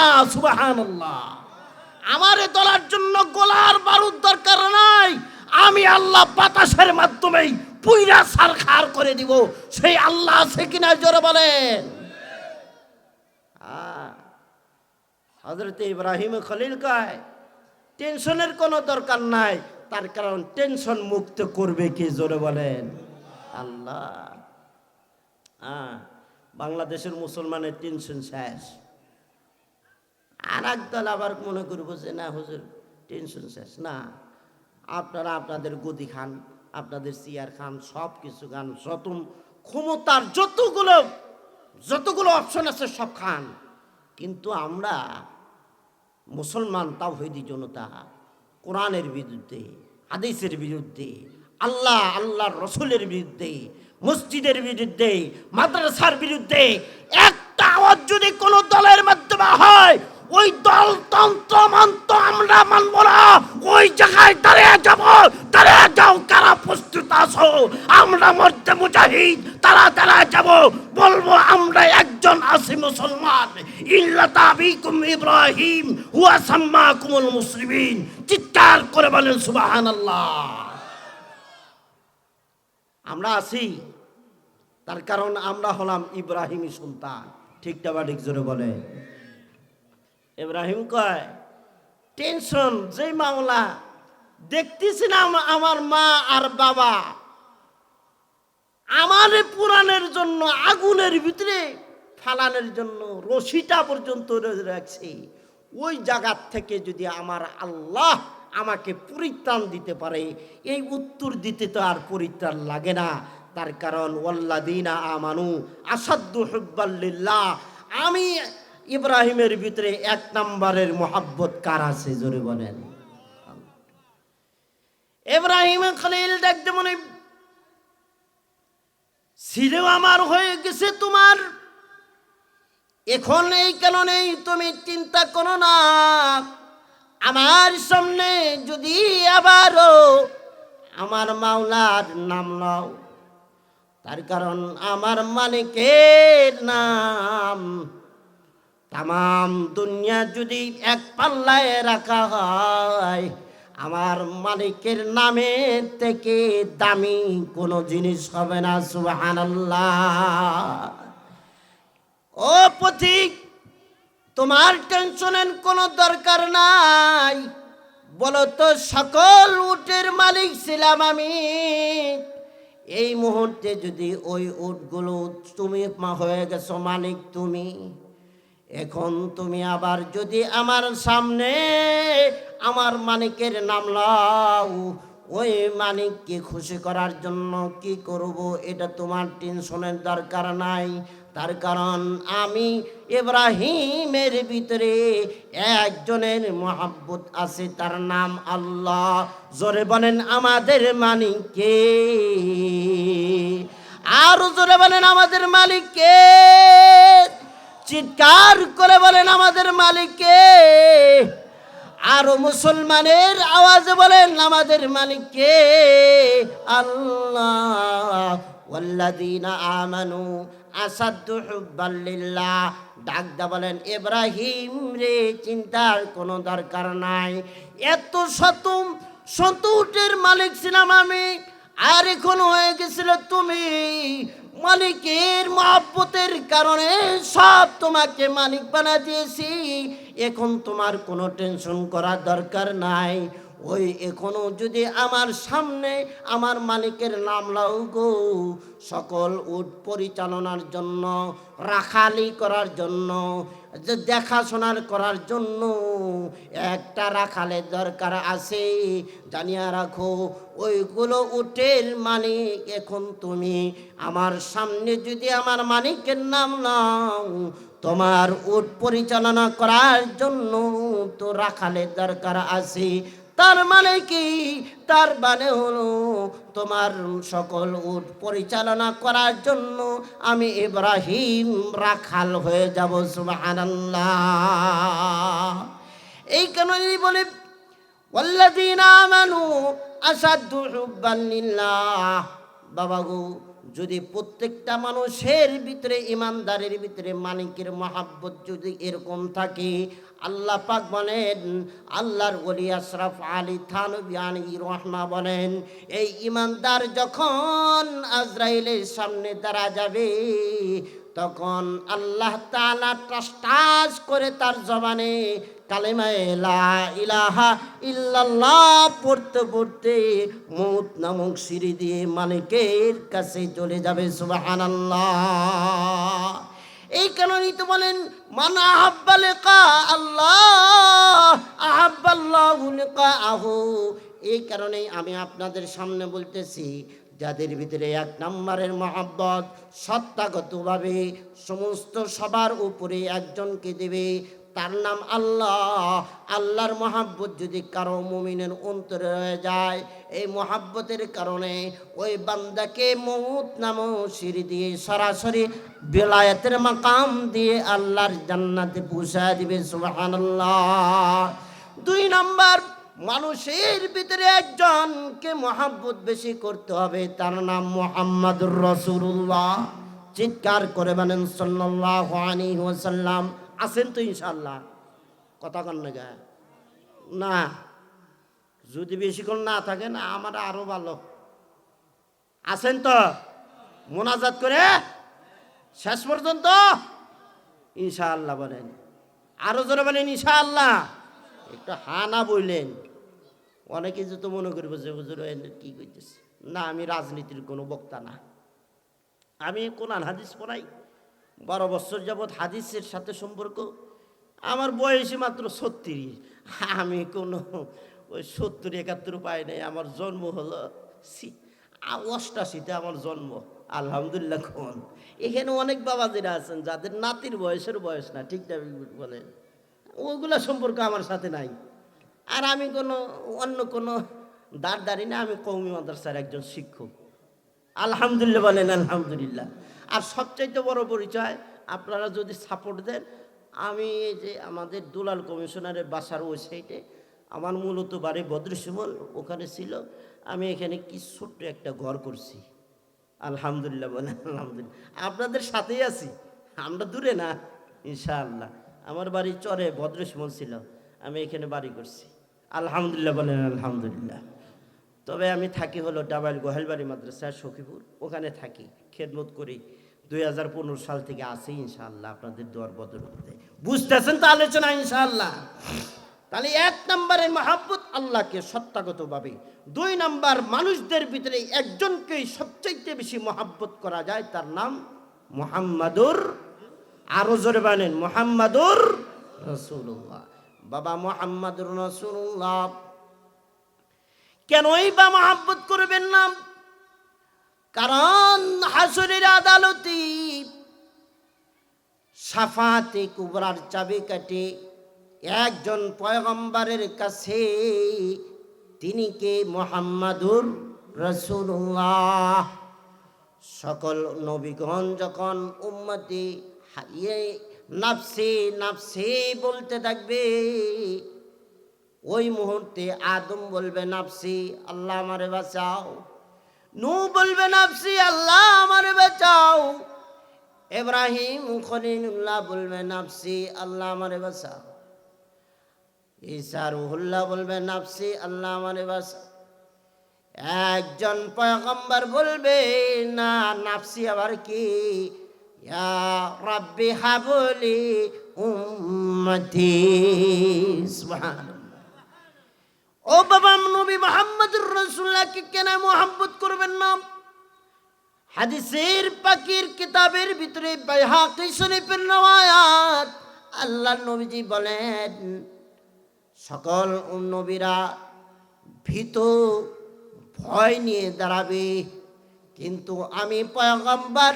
না সুবাহান আমারে তোলার জন্য গোলার বারুদ দরকার নাই। আমি আল্লাহ বাতাসের মাধ্যমেই পুইরা সার খার করে দিব। সেই আল্লাহ আছে কিনা জোরে বলেন। হজরত ইব্রাহিম খলিল কয়, টেনশনের কোনো দরকার নাই। তার কারণ টেনশন মুক্ত করবে কে জোরে বলেন? আল্লাহ। হ্যাঁ বাংলাদেশের মুসলমানের টেনশন শেষ। আর একদল আবার মনে করব যে, না, হুজুর টেনশন শেষ, না। আপনারা আপনাদের গদি খান, আপনাদের চেয়ার খান সব কিছু খান যত ক্ষমতার যতগুলো যতগুলো অপশন আছে সব খান। কিন্তু আমরা মুসলমান তাও তাওহিদি জনতা, কোরআনের বিরুদ্ধে, হাদিসের বিরুদ্ধে, আল্লাহ, আল্লাহর রসুলের বিরুদ্ধে, মসজিদের বিরুদ্ধে, মাদ্রাসার বিরুদ্ধে একটা আওয়াজ যদি কোনো দলের মাধ্যমে হয় ওই দল তন্ত্র মন্ত্র আমরা মানব না। ওই জায়গায় দাঁড়িয়ে যাব, দাঁড়িয়ে যাও, কারা প্রস্তুত আছো? আমরা মরতে মুজাহিদ, তারা দাঁড়িয়ে যাব। বলব, আমরা একজন আছি মুসলমান। ইল্লা তাবিকুম ইব্রাহিম, হুয়া সাম্মাকুমুল মুসলিমিন। চিৎকার করে বলেন, সুবহানাল্লাহ। আমরা আছি, তার কারণ আমরা হলাম ইব্রাহিমী সন্তান ঠিকটা বা ঠিক জোরে বলে ইব্রাহিম কয় টেনশন যে মামলা দেখতেছিলাম আমার মা আর বাবা। আমার পুরাণের জন্য, আগুনের ভিতরে, ফালানোর জন্য, রশিটা পর্যন্ত রাখছি। ওই জায়গার থেকে যদি আমার আল্লাহ আমাকে পরিত্রাণ দিতে পারে, এই উত্তর দিতে তো আর পরিত্রাণ লাগে না। তার কারণ ওয়াল্লাদিনা আমানু আসাদ্দু হুব্বাল্লিল্লাহ আমি ইব্রাহিমের ভিতরে এক নম্বরের মোহাব্বত কার আছে? জোরে বলেন। ইব্রাহিম খলিল দেখতে মনে ছিলেও আমার হয়ে গেছে তোমার। এখন এই কারণেই তুমি চিন্তা করো না। আমার সামনে যদি আবারও আমার মাওলার নাম নাও, তার কারণ আমার মালিকের নাম তাম দুনিয়া যদি এক পাল্লায় রাখা হয়, আমার মালিকের নামে থেকে দামি কোনো জিনিস হবে না, সুবহানাল্লাহ। ও পথিক, তোমার টেনশনের কোনো দরকার নাই। বলো তো, সকল উটের মালিক ছিলাম আমি। এই মুহূর্তে যদি ওই উটগুলো তুমি হয়ে গেছো, মালিক তুমি। এখন তুমি আবার যদি আমার সামনে আমার মালিকের নাম লাও, ওই মানিককে খুশি করার জন্য কি করব এটা তোমার টেনশনের দরকার নাই। তার কারণ আমি ইব্রাহিমের ভিতরে একজনের মহাব্বত আছে, তার নাম আল্লাহ। জোরে বলেন আমাদের মানিককে। আরও জোরে বলেন আমাদের মালিককে। চিৎকার করে বলেন আমাদের মালিককে। আরও মুসলমানের আওয়াজে বলেন আমাদের মালিককে। আল্লাহ ওয়াল্লাযীনা আমানু আসাদ্দু হুব্বাল্লিল্লাহ ডাকদা বলেন, ইব্রাহিম রে, চিন্তার কোনো দরকার নাই। এত শত উটের মালিক ছিলাম আমি, আর এখন হয়ে গেছিল তুমি। মালিকের মহাব্বতের কারণে সব তোমাকে মালিক বানা দিয়েছি। এখন তোমার কোনো টেনশন করার দরকার নাই। ওই এখনও যদি আমার সামনে আমার মালিকের নাম লাও গো। সকল উট পরিচালনার জন্য, রাখালি করার জন্য, যে দেখাশোনার করার জন্য একটা রাখালের দরকার আছে। জানিয়া রাখো, ওইগুলো উটের মালিক এখন তুমি। আমার সামনে যদি আমার মালিকের নাম নাও, তোমার উট পরিচালনা করার জন্য তো রাখালের দরকার আছে। তার মানে কি? তার মানে হলো তোমার সকল উট পরিচালনা করার জন্য আমি ইব্রাহিম রাখাল হয়ে যাব, সুবহানাল্লাহ। এই কারণেই বলে? লিল্লাহ। বাবা গো, যদি প্রত্যেকটা মানুষের ভিতরে, ইমানদারের ভিতরে মানিকের মহাব্বত যদি এরকম থাকে আল্লাহ পাক বলেন, আল্লাহর ওলি আশরাফ আলী থানবিয়ানি রহমা বলেন, এই ইমানদার যখন আজরাইলের সামনে দাঁড়া যাবে, তখন আল্লাহ তালা টাস করে তার জবানে ইলাহা ইল্লাল্লাহ পড়তে মালিকের কাছে চলে যাবে, সুবহানাল্লাহ। এই কারণেই তো বলেন, মান আহাব্বা আল্লাহ আহাব্বাল্লাহু আহ এই কারণেই আমি আপনাদের সামনে বলতেছি, যাদের ভিতরে এক নম্বরের মহাব্বত সত্তাগতভাবে সমস্ত সবার উপরে একজনকে দেবে তার নাম আল্লাহ। আল্লাহর মহাব্বত যদি কারও মুমিনের অন্তরে রয়ে যায়, এই মহাব্বতের কারণে ওই বান্দাকে মৌত নাম সিঁড়ি দিয়ে সরাসরি বেলায়েতের মাকাম দিয়ে আল্লাহর জান্নাতে পৌঁছায় দিবে, সুবহানাল্লাহ। দুই নম্বর, মানুষের ভিতরে একজনকে মহাব্বত বেশি করতে হবে, তার নাম মোহাম্মদুর রসুল্লাহ চিৎকার করে বলেন, সাল্লাল্লাহু আলাইহি ওয়াসাল্লাম আছেন তো ইনশাআল্লাহ। কথা কন না? না, যদি বেশিক্ষণ না থাকে না আমার আরও ভালো। আছেন তো? মোনাজাত করে শেষ পর্যন্ত ইনশাআল্লাহ বলেন। আরও জোরে বলেন, ইনশাআল্লাহ। একটু হা না বললেন অনেকে যে তো মনে করবে যে এনে কি করতেছে না, আমি রাজনীতির কোনো বক্তা না। আমি কোন হাদিস পড়াই। বারো বছর যাবৎ হাদিসের সাথে সম্পর্ক। আমার বয়সী মাত্র ছত্রিশ। আমি কোনো ওই সত্তর, একাত্তর পাই নাই। আমার জন্ম হলো অষ্টাশিতে আমার জন্ম। আলহামদুলিল্লাহ কোন। এখানে অনেক বাবা বাবাজিরা আছেন যাদের নাতির বয়সের বয়স না, ঠিক বলেন? ওইগুলা সম্পর্ক আমার সাথে নাই। আর আমি কোনো অন্য কোনো দাঁড় দাঁড়ি না, আমি কৌমি মাদ্রাসার একজন শিক্ষক। আলহামদুলিল্লাহ বলেন, আলহামদুলিল্লাহ। আর সবচাইতে বড় পরিচয়, আপনারা যদি সাপোর্ট দেন, আমি এই যে আমাদের দুলাল কমিশনারের বাসার ওই সাইডে আমার মূলত বাড়ি ভদ্রসিমল ওখানে ছিল, আমি এখানে কি ছোট্ট একটা ঘর করছি। আলহামদুলিল্লাহ বলেন, আলহামদুলিল্লাহ। আপনাদের সাথেই আছি, আমরা দূরে না, ইনশাআল্লাহ। আমার বাড়ি চরে ভদ্রসিমল ছিল, আমি এখানে বাড়ি করছি। আলহামদুলিল্লাহ বলেন, আলহামদুলিল্লাহ। তবে আমি থাকি হলো ডাবাইল গোহালবাড়ি মাদ্রাসা, সখীপুর, ওখানে থাকি, খেদমত করি। দুই হাজার পনেরো সাল থেকে আসি ইনশাআল্লাহ আপনাদের দোয়ার বদলতে। বুঝতেছেন তো আলোচনা, ইনশাআল্লাহ? তাহলে এক নম্বরের মহাব্বত আল্লাহকে সত্তাগতভাবে। দুই নাম্বার, মানুষদের ভিতরে একজনকেই সবচাইতে বেশি মহাব্বত করা যায়, তার নাম মোহাম্মদুর, আরও জোরে বানেন, মোহাম্মদুর রসুল্লাহ বাবা মোহাম্মদুর রসুল্লাহ কেনই বা মহাব্বত করবেন না? কারণ হাসুরের আদালতি সাফাতে কুবরার চাবি কাটে একজন পয়গম্বরের কাছে। তিনি কে? মোহাম্মদুর রসুল্লাহ সকল নবীগণ যখন উম্মতি হারিয়ে নাফসে নাফসে বলতে থাকবে, ওই মুহূর্তে আদম বলবে, নাফসি, আল্লাহ আমারে বাঁচাও। নু বলবে নাফসি, আল্লাহ আমারে বাঁচাও। ইব্রাহিম খলিলুল্লাহ বলবে, নাফসি, আল্লাহ আমারে বাঁচাও। ঈসা রুহুল্লাহ বলবে, নাফসি, আল্লাহ আমারে বাঁচাও। একজন পয়গম্বর বলবে, না, নাফসি আবার কি? রাব্বি হাবলি উম্মতি। সুবহানাল্লাহ। ও বাবা, নবী মোহাম্মদুর রসুল্লাহকে কেন মোহাম্মত করবেন না? হাদিসের পাকির কিতাবের ভিতরে আল্লাহ নবীজি বলেন, সকল নবীরা ভীত, ভয় নিয়ে দাঁড়াবে। কিন্তু আমি পয়গম্বর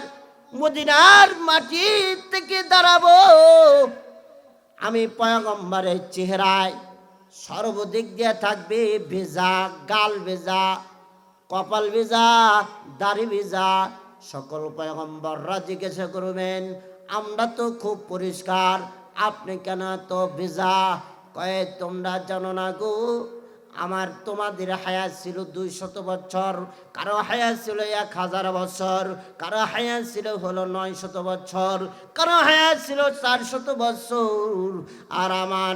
মদিনার মাটি থেকে দাঁড়াবো। আমি পয়গম্বরের চেহারায় সর্বদিক দিয়ে থাকবে ভেজা, গাল ভেজা, কপাল ভেজা, দাড়ি ভেজা। সকল পয়গম্বররা জিজ্ঞাসা করবেন, আমরা তো খুব পরিষ্কার, আপনি কেন তো ভেজা? কয়ে, তোমরা জানো না গো আমার তোমাদের হায়াত ছিল দুই শত বছর, কারও হায়াত ছিল এক হাজার বছর, কারও হায়াত ছিল হলো নয় শত বছর, কারও হায়াত ছিল চার শত বছর। আর আমার,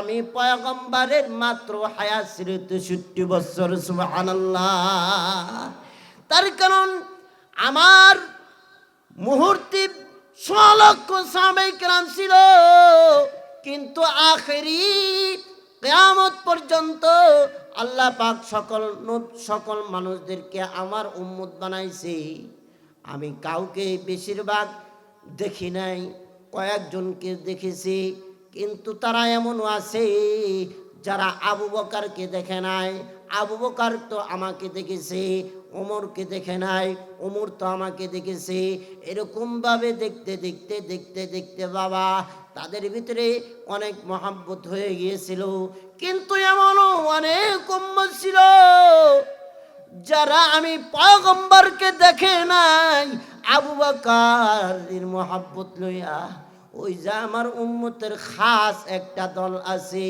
আমি পয়গম্বরের মাত্র হায়াত ছিল তেষট্টি বছর তার কারণ আমার মুহূর্তে লক্ষ সাহাবাই কেরাম ছিল, কিন্তু আখেরি কেয়ামত পর্যন্ত আল্লাহ পাক সকল সকল মানুষদেরকে আমার উম্মত বানাইছে। আমি কাউকে বেশিরভাগ দেখি নাই, কয়েকজনকে দেখেছি, কিন্তু তারা এমনও আছে যারা আবু বকারকে দেখে নাই। আবু বকার তো আমাকে দেখেছে, ওমরকে দেখে নাই, ওমর তো আমাকে দেখেছে। এরকমভাবে দেখতে দেখতে দেখতে দেখতে বাবা তাদের ভিতরে অনেক মহাব্বত হয়ে গিয়েছিল। কিন্তু এমনও অনেক ছিল, যারা আমি পয়গম্বরকে দেখে নাই, আবু বাকার মহাব্বত লইয়া। ওই যে আমার উম্মতের খাস একটা দল আছে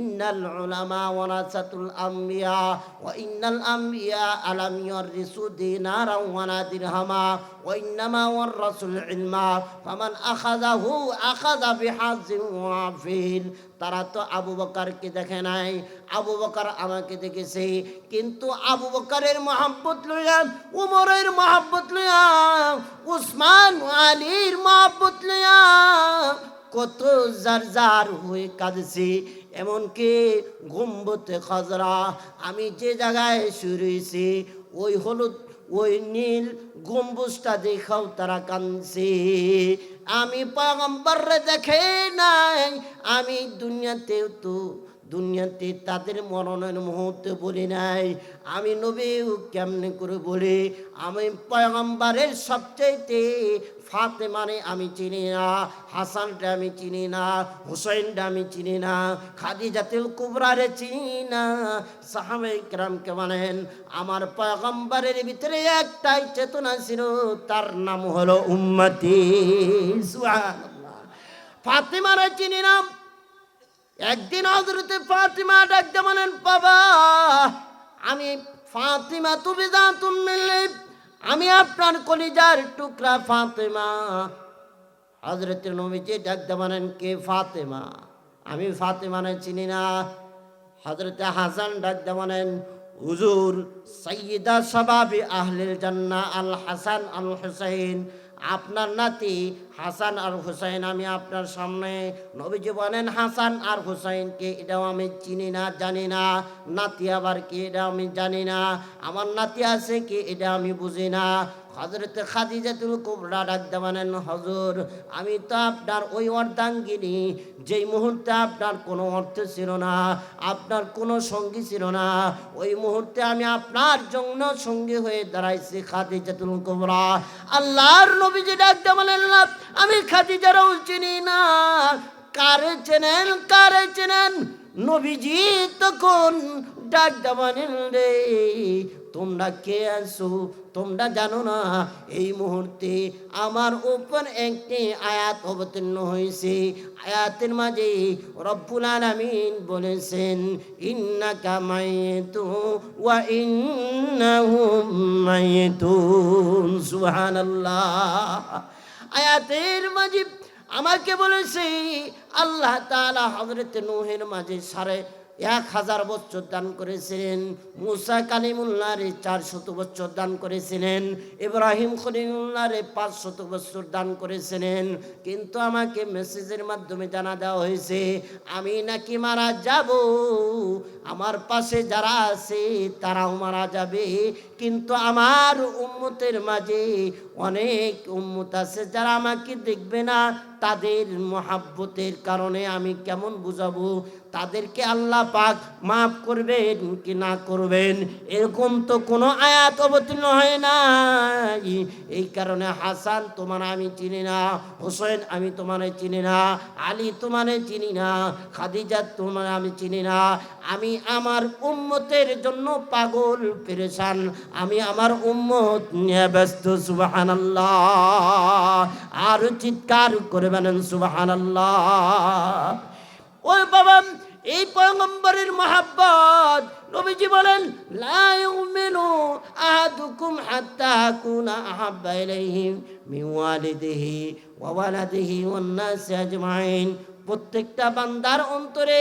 ইন্নাল উলামা ওয়ারাসাতুল আম্বিয়া ওয়া ইন্নাল আম্বিয়া আলাম ইয়াররিসু দিনারা ওয়া দিরহামা ওয়া ইন্নামা ওয়ারাসুল ইলমা ফামান আখাযাহু আখাযা বিহাযিন ওয়াফিল তারা তো আবু বকারকে দেখে নাই, আবু বকার আমাকে দেখেছে, কিন্তু আবু বকারের মহাব্বত লইয়া, উমরের মহাব্বত লইয়া, উসমান আলীর মহাব্বত লইয়া কত যার যার হয়ে কাঁদছে। এমনকি গম্বতে খজরা, আমি যে জায়গায় শুয়েছি ওই হলুদ, ওই নীল গম্বুজটা দেখাও তারা কাঁদছে। আমি পয়গম্বররে দেখে নাই, আমি দুনিয়াতেও তো, দুনিয়াতে তাদের মরণের মুহূর্তে বলি নাই। আমি নবীও কেমনে করে বলি, আমি পয়গম্বরের সবচাইতে ফাতেমারে আমি চিনি না হাসানটা আমি চিনি না হুসাইনটা আমি চিনি না খাদি খাদিজাতুল কুবরারে চিনি না। সাহাবে ইকরামকে মানেন আমার পয়গম্বরের ভিতরে একটাই চেতনা ছিল, তার নাম হলো উম্মতি। ফাতেমারে চিনি না। একদিন হজরতে ফাতিমা ডাকতে বলেন, বাবা, আমি ফাতিমা তুমি যা তুমি আমি আপনার কলিজার টুকরা ফাতেমা। হজরত নবীজি ডাকতে মানেন কে ফাতেমা? আমি ফাতেমানে চিনি না। হজরতে হাসান ডাকতে মানেন হুজুর সৈয়দা সবাবি আহলিল জান্না আল হাসান আল হুসাইন। আপনার নাতি হাসান আর হুসাইন, আমি আপনার সামনে নবীজি বলেন, হাসান আর হুসাইনকে এটাও আমি চিনি না, জানি না। নাতি আবার কি এটা আমি জানি না। আমার নাতি আছে কি, এটা আমি বুঝি না। হজরত খাদিজাতুল কুবরা ডাকতে মানেন হজর, আমি তো আপনার ওই অর্ধাঙ্গিনী, যেই মুহূর্তে আপনার কোনো অর্থ ছিল না, আপনার কোনো সঙ্গী ছিল না, ওই মুহূর্তে আমি আপনার জন্য সঙ্গী হয়ে দাঁড়াইছি খাদিজাতুল কুবরা। আল্লাহর নবীজি ডাকতে মানেন না আমি খাদিজারাও চিনি না। কারে চেনেন কারে চেনেন? নবীজি তখন ডাক দেওয়ানেন রে, তোমরা কে আছো? তোমরা জানো না, এই মুহূর্তে আমার উপর একটি আয়াত অবতীর্ণ হয়েছে। আয়াতের মাঝে রব্বুল আলামিন বলেছেন, ইন্নাকা মাইতু ওয়া ইন্নাহুম মাইতুন। সুবহানাল্লাহ। আয়াতের মাঝে আমাকে বলেছে, আল্লাহ তাআলা হযরত নূহের মাঝে সাড়ে এক হাজার বছর দান করেছিলেন, মুসা কালিমুল্লাহরে চার শত বছর দান করেছিলেন, ইব্রাহিম খলিমুল্লাহরে পাঁচ শত বছর দান করেছিলেন। কিন্তু আমাকে মেসেজের মাধ্যমে জানা দেওয়া হয়েছে, আমি নাকি মারা যাব, আমার পাশে যারা আছে তারাও মারা যাবে। কিন্তু আমার উম্মতের মাঝে অনেক উম্মত আছে যারা আমাকে দেখবে না। তাদের মহাব্বতের কারণে আমি কেমন বুঝাবো? তাদেরকে আল্লাহ পাক মাফ করবেন কি না করবেন? এরকম তো কোনো আয়াত অবতীর্ণ হয় না এই কারণে হাসান তোমার আমি চিনি না হোসেন আমি তোমারে চিনি না, আলী তোমারে চিনি না, খাদিজা তোমার আমি চিনি না। আমি আমার উম্মতের জন্য পাগল পেরেছান আমি আমার উম্মত নিয়ে ব্যস্ত সুবাহান আর চিৎকার করে বলেন সুবাহান ওই বাবা, এই পয়গম্বরের মহাব্বত। নবীজি বলেন, লা ইউমিনু আহাদুকুম হাত্তা আকুনা আহাব্বা ইলাইহি মিন ওয়ালিদিহি ওয়া ওয়ালাদিহি ওয়ান নাসি আজমাইন। প্রত্যেকটা বান্দার অন্তরে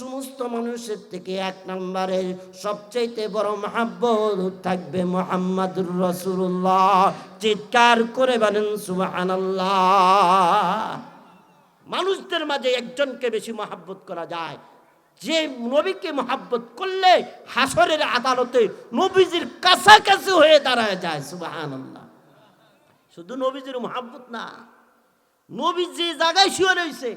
সমস্ত মানুষের থেকে এক নম্বরে সবচাইতে বড় মহাব্বত থাকবে মোহাম্মদুর রসুল্লাহ চিৎকার করে বলেন, সুবহানাল্লাহ। মানুষদের মাঝে একজনকে বেশি মহাব্বত করা যায়। যে নবীকে মহাব্বত করলে হাসরের আদালতে নবীজির কাছাকাছি হয়ে দাঁড়ায় যায়, সুবহানাল্লাহ। শুধু নবীজির মহাব্বত না, নবী যে জায়গায় শুয়ে রয়েছে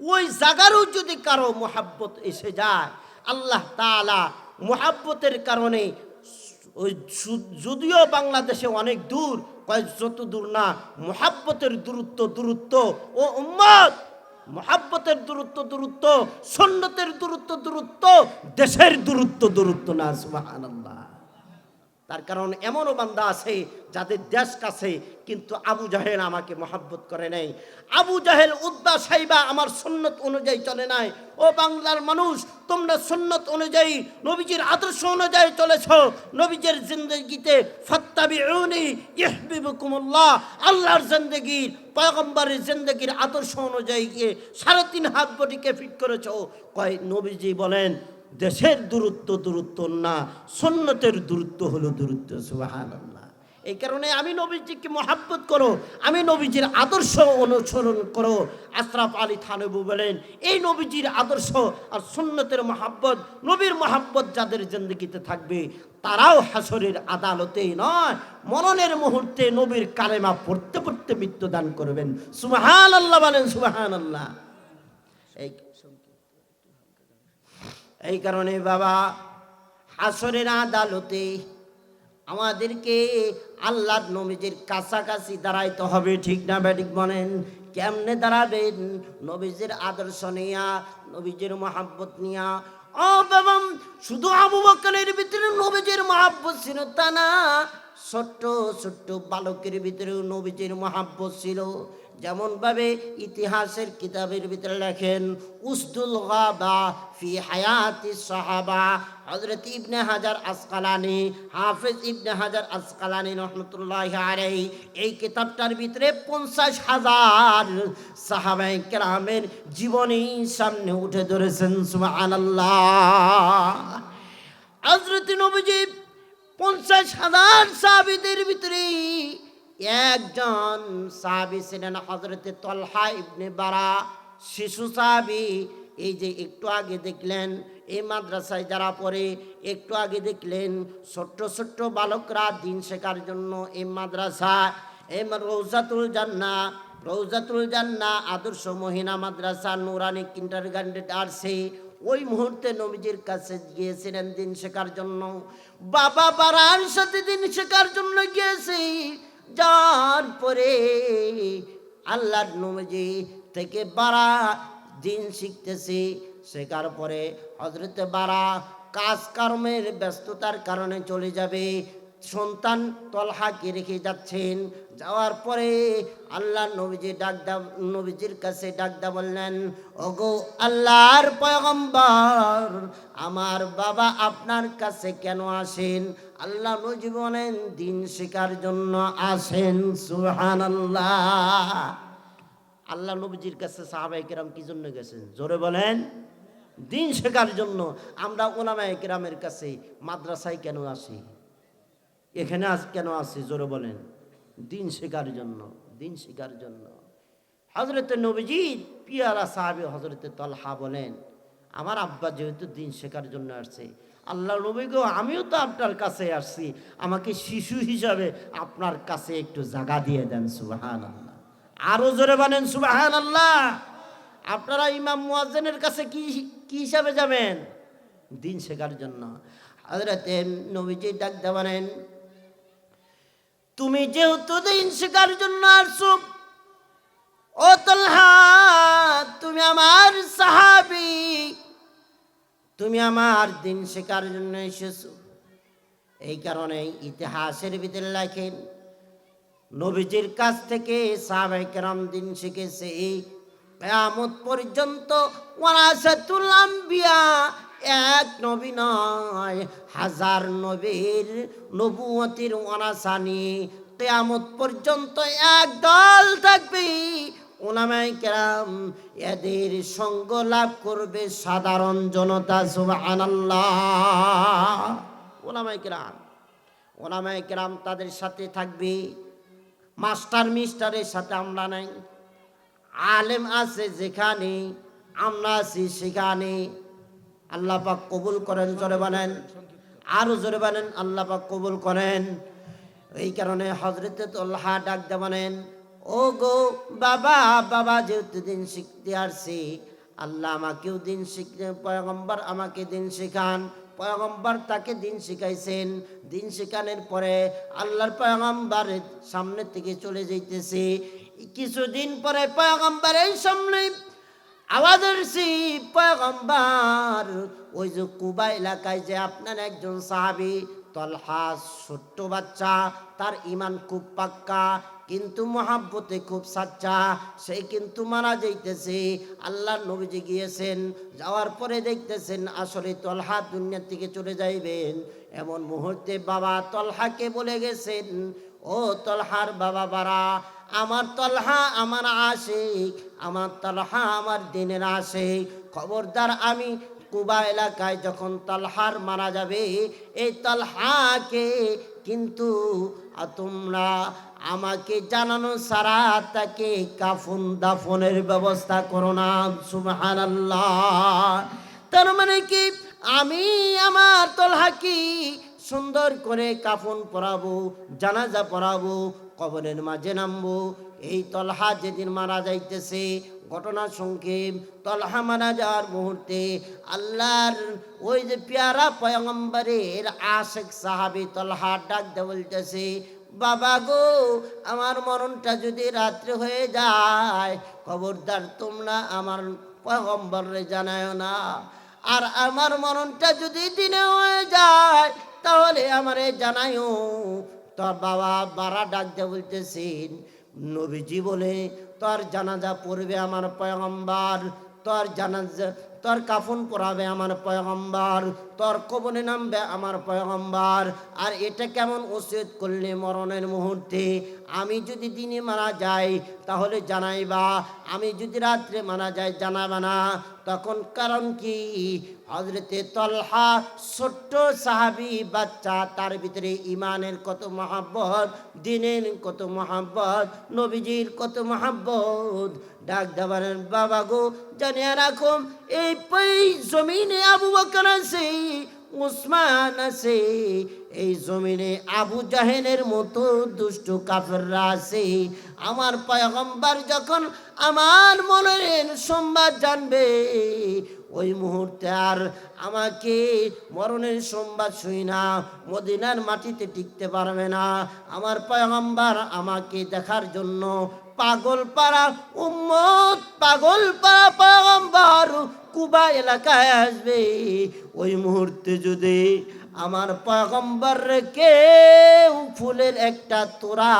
ওই জায়গারও যদি কারও মোহাব্বত এসে যায়, আল্লাহ তাআলা মোহাব্বতের কারণে ওই যদিও বাংলাদেশে অনেক দূর যত দূর না, মোহাব্বতের দূরত্ব দূরত্ব, ও উম্মত! মোহাব্বতের দূরত্ব দূরত্ব সন্ন্যতের দূরত্ব দূরত্ব, দেশের দূরত্ব দূরত্ব না, সুবহানাল্লাহ। তার কারণ এমনও বান্দা আছে যাদের দেশ কাছে কিন্তু আবু জাহেল আমাকে মহাব্বত করে নাই। আবু জাহেল উদ্দা সাইবা আমার সন্ন্যত অনুযায়ী চলে নাই। ও বাংলার মানুষ, তোমরা সন্ন্যত অনুযায়ী, নবীজির আদর্শ অনুযায়ী চলেছ। নবীজির জিন্দগিতে ফাত্তাবিউনি ইহবিবুকুমুল্লাহ, আল্লাহর জিন্দগির, পয়গম্বরের জিন্দগির আদর্শ অনুযায়ী সাড়ে তিন হাত বডিকে ফিট করেছ। কয় নবীজি বলেন দেশের দূরত্ব দূরত্ব না সন্ন্যতের দূরত্ব হলো দূরত্ব সুবাহান এই কারণে আমি নবীজিকে মহাব্বত করো, আমি নবীজির আদর্শ অনুসরণ করো, আশরাফ আলী থানবু বলেন, এই নবীজির আদর্শ আর সুন্নতের মহাব্বত, নবীর মহাব্বত যাদের জিন্দগিতে থাকবে, তারাও হাসরের আদালতেই নয়, মরণের মুহূর্তে নবীর কালেমা পড়তে পড়তে মৃত্যুদান করবেন। সুবাহান আল্লাহ বলেন সুবাহান আল্লাহ এই এই কারণে বাবা, হাসরের আদালতে আমাদেরকে আল্লাহর নবীজির কাছাকাছি দাঁড়াইতে হবে, ঠিক না ব্যাটিক বলেন? কেমনে দাঁড়াবেন? নবীজির আদর্শ নিয়া, নবীজির মহাব্বত নিয়া। ও বাবা, শুধু আবু বকরের ভিতরে নবীজির মহাব্বত ছিল তা না, ছোট্ট ছোট্ট বালকের ভিতরেও নবীজির মহাব্বত ছিল। যেমন ভাবে ইতিহাসের কিতাবের ভিতরে লেখেন, উসদুল গাবা ফি হায়াতি সাহাবা। হযরত ইবনে হাজার আসকালানি, হাফেজ ইবনে হাজার আসকালানি রহমতুল্লাহ আলাই এই কিতাবটার ভিতরে পঞ্চাশ হাজার সাহাবাই কেরামের জীবনী সামনে উঠে ধরেছেন, সুবহানাল্লাহ। হযরত নবীজি পঞ্চাশ হাজার সাহাবিদের ভিতরে একজন সাহাবি ছিলেন হজরতে তলহা ইবনে বারা। শিশু সাহাবি, এই যে একটু আগে দেখলেন, এই মাদ্রাসায় যারা পড়ে, একটু আগে দেখলেন, ছোট্ট ছোট্ট বালকরা দিন শেখার জন্য এই মাদ্রাসা এই রৌজাতুল জান্না রৌজাতুল জান্না আদর্শ মহিনা মাদ্রাসা, নুরানি কিন্টার আসছে ওই মুহূর্তে নবীজির কাছে গিয়েছিলেন দিন শেখার জন্য। বাবা বাড়ার সাথে দিন শেখার জন্য গিয়েছে। যার পরে আল্লাহর নমজি থেকে বারা দিন শিখতেছি। শেখার পরে হজরতে বারা কাজ কর্মের ব্যস্ততার কারণে চলে যাবে। সন্তান তলহাকে রেখে যাচ্ছেন। যাওয়ার পরে আল্লাহ নবীজি ডাকদা নবীজির কাছে ডাকদা বললেন, ওগো আল্লাহর পয়গম্বর, আমার বাবা আপনার কাছে কেন আসেন? আল্লাহ নবী বলেন, দিন শেখার জন্য আসেন, সুবহানাল্লাহ। আল্লাহ আল্লাহ নবীজির কাছে সাহাবাই কেরাম কি জন্য গেছেন? জোরে বলেন। দিন শেখার জন্য আমরা ওলামায় কেরামের কাছে মাদ্রাসায় কেন আসি? এখানে আজ কেন আসি জোরে বলেন। দিন শেখার জন্য, দিন শেখার জন্য। হজরত নবীজি, পিয়ারা সাহাবি হজরতে তলহা বলেন, আমার আব্বা যেহেতু দিন শেখার জন্য আসছে আল্লাহ নবী গো আমিও তো আপনার কাছে আসছি। আমাকে শিশু হিসাবে আপনার কাছে একটু জাগা দিয়ে দেন সুবাহান আল্লাহ আরও জোরে বানেন সুবাহান আল্লাহ আপনারা ইমাম মুয়াজ্জেনের কাছে কি কি হিসাবে যাবেন? দিন শেখার জন্য। হজরতে নবীজি ডাক দেওয়ানেন তুমি যেহেতু দিন শেখার জন্য আসছো, ও তলহা, তুমি আমার সাহাবি, তুমি আমার দিন শেখার জন্য এসেছ। এই কারণে ইতিহাসের ভিতরে লেখেন, নবীজির কাছ থেকে সাহাবাই কেরাম দিন শিখেছে কেয়ামত পর্যন্ত ওয়ারাসাতুল আম্বিয়া এক নবী নয়, হাজার নবীর নবুয়তির অনাসানি। কেয়ামত পর্যন্ত এক দল থাকবে। ওলামাই কেরাম এদের সঙ্গ লাভ করবে সাধারণ জনতা, সুবহানাল্লাহ। ওলামাই কেরাম ওলামাই কেরাম তাদের সাথে থাকবে। মাস্টার মিস্টারের সাথে আমরা নাই। আলেম আছে যেখানে, আমরা আছি সেখানে। আল্লাহ পাক কবুল করেন, জোরে বানেন আরও জোরে বানেন আল্লাহ পাক কবুল করেন। এই কারণে হজরতে তোল্হা ডাক দেবানেন ও গো বাবা বাবা যেহেতু দিন শিখতে আসছি, আল্লাহ আমাকেও দিন শিখতে, পয়গম্বর আমাকে দিন শেখান। পয়গম্বর তাকে দিন শিখাইছেন। দিন শেখানোর পরে আল্লাহর পয়গম্বরের সামনে থেকে চলে যাইতেছে। কিছুদিন পরে পয়গম্বরের সামনে আমাদের সেই পয়গম্বর, ওই যে কুবা এলাকায় যে আপনার একজন সাহাবি, তলহা ছোট্ট বাচ্চা, তার ইমান খুব পাক্কা, কিন্তু মহাব্বতে খুব সাচ্চা, সে কিন্তু মারা যাইতেছে। আল্লাহ নবীজি গিয়েছেন, যাওয়ার পরে দেখতেছেন আসলে তলহা দুনিয়ার থেকে চলে যাইবেন। এমন মুহূর্তে বাবা তলহাকে বলে গেছেন, ও তলহার বাবা বারা আমার তলহা আমার আশিক, আমার তলহা আমার দিনের আশিক। খবরদার আমি কুবা এলাকায় যখন তলহার মারা যাবে, এই তলহাকে কিন্তু তোমরা আমাকে জানানো সারা তাকে কাফন দাফনের ব্যবস্থা করো না, সুবহানাল্লাহ। তার মানে কি? আমি আমার তলহাকি সুন্দর করে কাফন পরাবো, জানাজা পরাবো কবরের মাঝে নামবো। এই তলহা যেদিন মারা যাইতেছে, ঘটনা সংক্ষেপ, তলহা মারা যাওয়ার মুহূর্তে আল্লাহর ওই যে পেয়ারা পয়গম্বরের আশেক সাহাবি তলহা ডাক দে বলতেছে, বাবা গো, আমার মরণটা যদি রাত্রে হয়ে যায়, খবরদার তোমরা আমার পয়গম্বরে জানায় না। আর আমার মরণটা যদি দিনে হয়ে যায়, তাহলে আমারে জানাইও তোর বাবা বারা ডাক দিয়ে বলতেছেন, নবীজি বলে, তোর জানাজা পড়বে আমার পয়গম্বর, তোর জানাজা, তোর কাফন পরাবে আমার পয়গম্বর, তোর কবনে নামবে আমার পয়গম্বর, আর এটা কেমন ওসিয়ত করলে মরণের মুহূর্তে? আমি যদি দিনে মারা যাই, তাহলে জানাইবা, আমি যদি রাত্রে মারা যাই জানাবা না, তখন কারণ কি? হজরতে তলহা ছোট্ট সাহাবি বাচ্চা, তার ভিতরে ইমানের কত মহাব্বত, দিনের কত মহাব্বত, নবীজির কত মহাব্বত। ডাক দেবারের বাবা গো, জানিয়ে রাখুম এই জমিনে আবু বকর আছে উসমান আছে, এই জমিনে আবু জাহেনের মতো দুষ্ট কাফেররা আছে। আমার পয়গম্বর যখন আমার মনের সংবাদ জানবে, ওই মুহূর্তে আর আমাকে মরণের সংবাদ শুই না, মদিনার মাটিতে টিকতে পারবে না। আমার পয়গম্বর আমাকে দেখার জন্য পাগল পাড়া উম্মত পাগল পাড়া পয়গম্বর কুবা এলাকায় আসবে, ওই মুহূর্তে যদি আমার পয়গম্বর কেউ ফুলের একটা তোরা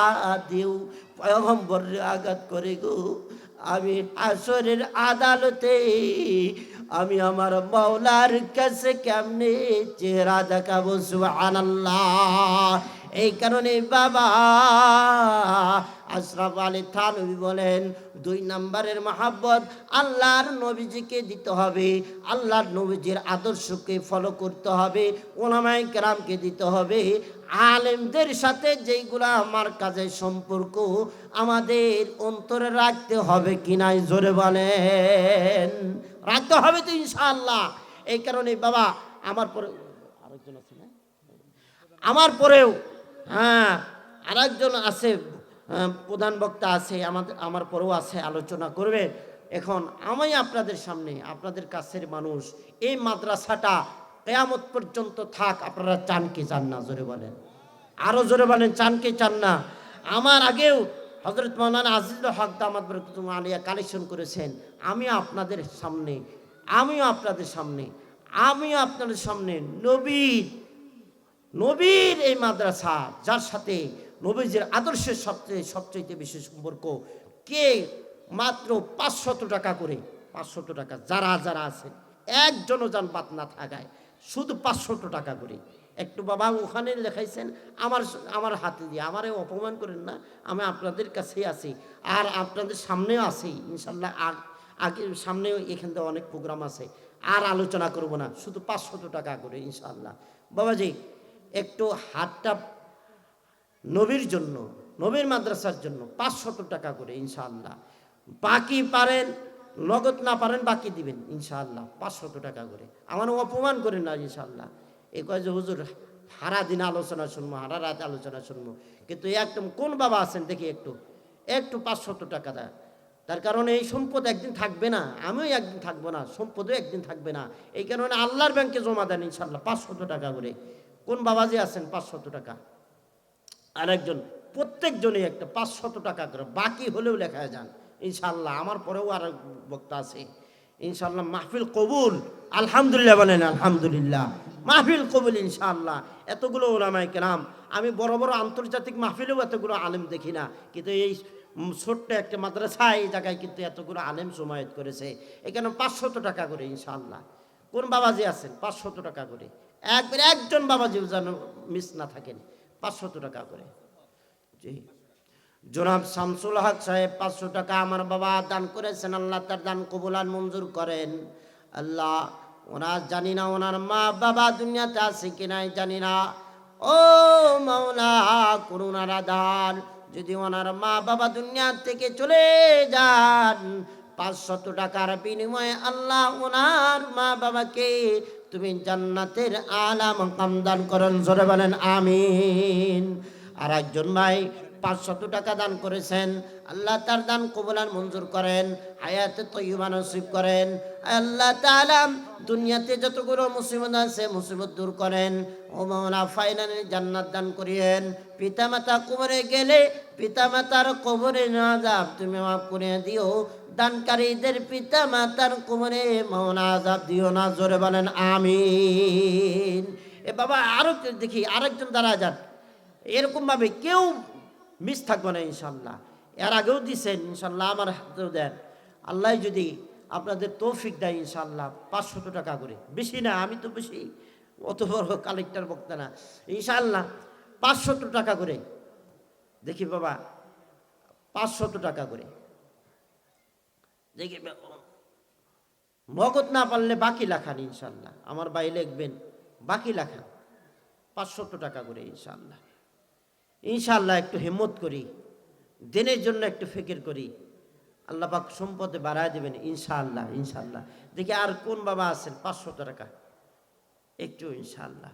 দিও পয়গম্বর আঘাত করে গো। আমি আসরের আদালতে, আমি আমার মাওলার কাছে কেমনে চেহারা দেখাবো, সুবহানাল্লাহ। এই কারণে বাবা আশরাফ আলী থানবী বলেন, দুই নম্বরের মাহাব্বত আল্লাহর নবীজিকে দিতে হবে, আল্লাহর নবীজির আদর্শকে ফলো করতে হবে ওলামাই কেরামকে দিতে হবে। আলেমদের সাথে যেইগুলা আমার কাজে সম্পর্ক, আমাদের অন্তরে রাখতে হবে কিনাই জোরে বলেন। রাখতে হবে তো ইনশাআল্লাহ। এই কারণে বাবা, আমার পরে আরেকজন আছে না? আমার পরেও হ্যাঁ আরেকজন আছে প্রধান বক্তা আছে, আমাদের, আমার পরেও আছে, আলোচনা করবে। এখন আমি আপনাদের সামনে, আপনাদের কাছের মানুষ, এই মাদ্রাসাটা কেয়ামত পর্যন্ত থাক, আপনারা চান কি চান না, জোরে বলেন। আরও জোরে বলেন, চান কি চান না? আমার আগেও হজরত মৌলানা আজিজুল হক বরকতুম আলিয়া কালেকশন করেছেন। আমি আপনাদের সামনে, আমিও আপনাদের সামনে, আমিও আপনাদের সামনে নবীর নবীর এই মাদ্রাসা, যার সাথে নবীজির আদর্শের সবচেয়ে সবচেয়ে বেশি সম্পর্ক, কে মাত্র পাঁচশত টাকা করে, পাঁচশত টাকা, যারা যারা আছে একজনও যান বাদ না থাকায়, শুধু পাঁচশত টাকা করে। একটু বাবা ওখানে লেখাইছেন, আমার আমার হাতে দিয়ে, আমারে অপমান করেন না, আমি আপনাদের কাছেই আছি, আর আপনাদের সামনেও আছি, ইনশাল্লাহ আগে সামনেও এখান থেকে অনেক প্রোগ্রাম আছে, আর আলোচনা করব না, শুধু পাঁচশত টাকা করে, ইনশাল্লাহ। বাবাজি একটু হাতটা নবীর জন্য, নবীর মাদ্রাসার জন্য পাঁচশত টাকা করে, ইনশাআল্লাহ। বাকি পারেন, নগদ না পারেন, বাকি দিবেন, ইনশাআল্লাহ, পাঁচশত টাকা করে। আমার অপমান করেন না, ইনশাআল্লাহ। এ কয় যে, হুজুর, হারা দিন আলোচনা শুনব, হারা রাত আলোচনা শুনব। কিন্তু একদম কোন বাবা আছেন, দেখি একটু একটু পাঁচশত টাকা দেয় তার কারণে এই সম্পদ একদিন থাকবে না, আমিও একদিন থাকব না, সম্পদও একদিন থাকবে না। এই কারণে আল্লাহর ব্যাংকে জমা দেন ইনশাল্লাহ পাঁচশত টাকা করে। কোন বাবাজি আছেন পাঁচশত টাকা? আরেকজন, প্রত্যেকজনই একটা পাঁচশত টাকা করে, বাকি হলেও লেখা যান। ইনশাল্লাহ আমার পরেও আর বক্তা আছে। ইনশাল্লাহ মাহফিল কবুল, আলহামদুলিল্লাহ বলেন, আলহামদুলিল্লাহ। মাহফিল কবুল, ইনশাআল্লাহ। এতগুলো ওলামাই কেরাম, আমি বড় বড় আন্তর্জাতিক মাহফিলেও এতগুলো আলেম দেখি না, কিন্তু এই ছোট্ট একটা মাদ্রাসা এই জায়গায় কিন্তু এতগুলো আলেম সমায়ত করেছে। এখানে পাঁচশত টাকা করে, ইনশাআল্লাহ। কোন বাবাজি আছেন? পাঁচশত টাকা করে। একবার একজন বাবাজিও যেন মিস না থাকেন, পাঁচশত টাকা করে। জনাব শামসুল হক সাহেব পাঁচশো টাকা আমার বাবা দান করেছেন, আল্লাহ তার দান কবুলান মঞ্জুর করেন। আল্লাহ ওনার জানি না ওনার মা বাবা দুনিয়াতে আছে কি নাই, জানি না। ও মাওলা, করুণার আধার যদি ওনার মা বাবা দুনিয়া থেকে চলে যান, পাঁচশত টাকার বিনিময়ে আল্লাহ ওনার মা বাবাকে তুমি জান্নাতের আলাম কামদান করেন, জোরে বলেন, আমিন। আর একজন ভাই পাঁচশত টাকা দান করেছেন, আল্লাহ তার দান কবুলান মঞ্জুর করেন, হায়াতে তৈবা নসিব করেন। আল্লাহ তালাম দুনিয়াতে যতগুলো মুসিবত আছে, মুসিবত দূর করেন। ও মাওলা ফাইনালে জান্নাত দান করিয়েন। পিতামাতা কবরে গেলে পিতামাতার কবরে না যাব তুমি মাফ করে দিও। দানকারীদের পিতা মাতার কোমরে মৌন দিও না, জোরে বলেন আমিন। এ বাবা, আরও দেখি, আরেকজন দাঁড়া যান। এরকম ভাবে কেউ মিস থাকবে না ইনশাল্লাহ এর আগেও দিছেন ইনশাল্লাহ আমার হাতেও দেন। আল্লাহ যদি আপনাদের তৌফিক দেয় ইনশাল্লাহ পাঁচশত টাকা করে। বেশি না, আমি তো বেশি, অত বড় কালেক্টর বক্তা না। ইনশাল্লাহ পাঁচশত টাকা করে। দেখি বাবা, পাঁচশত টাকা করে। দেখি নগদ না পারলে বাকি লেখান ইনশাল্লাহ। আমার ভাই লিখবেন, বাকি লেখান পাঁচশত টাকা করে ইনশাল্লাহ। ইনশাল্লাহ একটু হিম্মত করি, দিনের জন্য একটু ফিকির করি। আল্লাহ পাক সম্পদে বাড়ায় দেবেন ইনশাআল্লাহ ইনশাআল্লাহ দেখি আর কোন বাবা আছেন পাঁচশত টাকা, একটু ইনশাআল্লাহ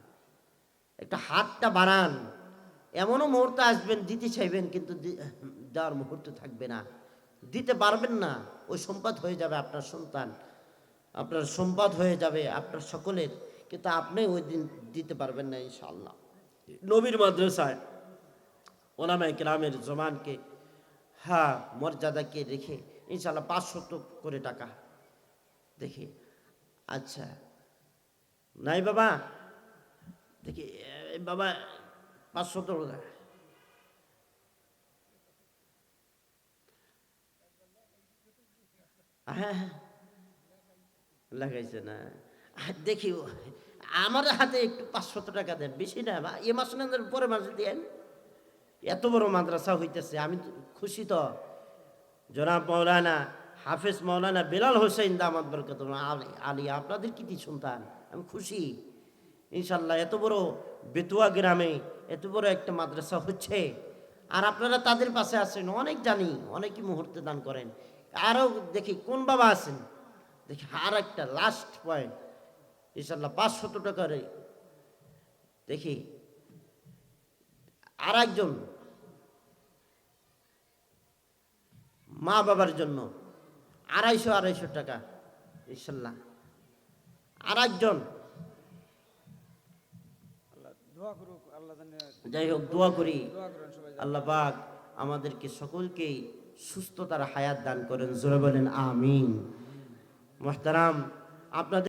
একটু হাতটা বাড়ান। এমনও মুহূর্ত আসবেন, দিতে চাইবেন, কিন্তু দেওয়ার মুহূর্ত থাকবে না। দিতে পারবেন না। ওই সম্পদ হয়ে যাবে আপনার সন্তান। আপনার সম্পদ হয়ে যাবে আপনার সকলের। কিন্তু আপনি ওই দিন দিতে পারবেন না ইনশাআল্লাহ। নবীর মাদ্রাসায় ওলামাই গ্রামের জমানকে হ্যাঁ মর্যাদাকে রেখে ইনশাল্লাহ পাঁচশত করে টাকা দেখি। আচ্ছা নাই বাবা? দেখি বাবা পাঁচশত হ্যাঁ হ্যাঁ। লাগাইছে না। দেখি, আমার হাতে একটু পাঁচশত টাকা দেন, বেশি না এ মাস না পরে মাসে দেন। এত বড় মাদ্রাসা হইতেছে, আমি খুশি তো। জনাব মৌলানা হাফেজ মৌলানা বেলাল হোসেন দামাদ বরকত আলী আপনাদের কৃতি সন্তান? আমি খুশি। ইনশাল্লাহ এত বড় বেতুয়া গ্রামে এত বড় একটা মাদ্রাসা হচ্ছে। আর আপনারা তাদের পাশে আছেন, অনেক জানি, অনেকই মুহূর্তে দান করেন। আরও দেখি কোন বাবা আছেন? দেখি আর একটা লাস্ট পয়েন্ট ইনশাল্লাহ পাঁচশত টাকারে দেখি আর একজন মা বাবার জন্য আড়াইশো আড়াইশো টাকা ইনশাল্লাহ আর একজন যাই হোক দোয়া করি। আল্লাহ আমাদেরকে সকলকেই সুস্থতার হায়াত দান করেন। জোরে বলেন আমিন। মোহতারাম আপনাদের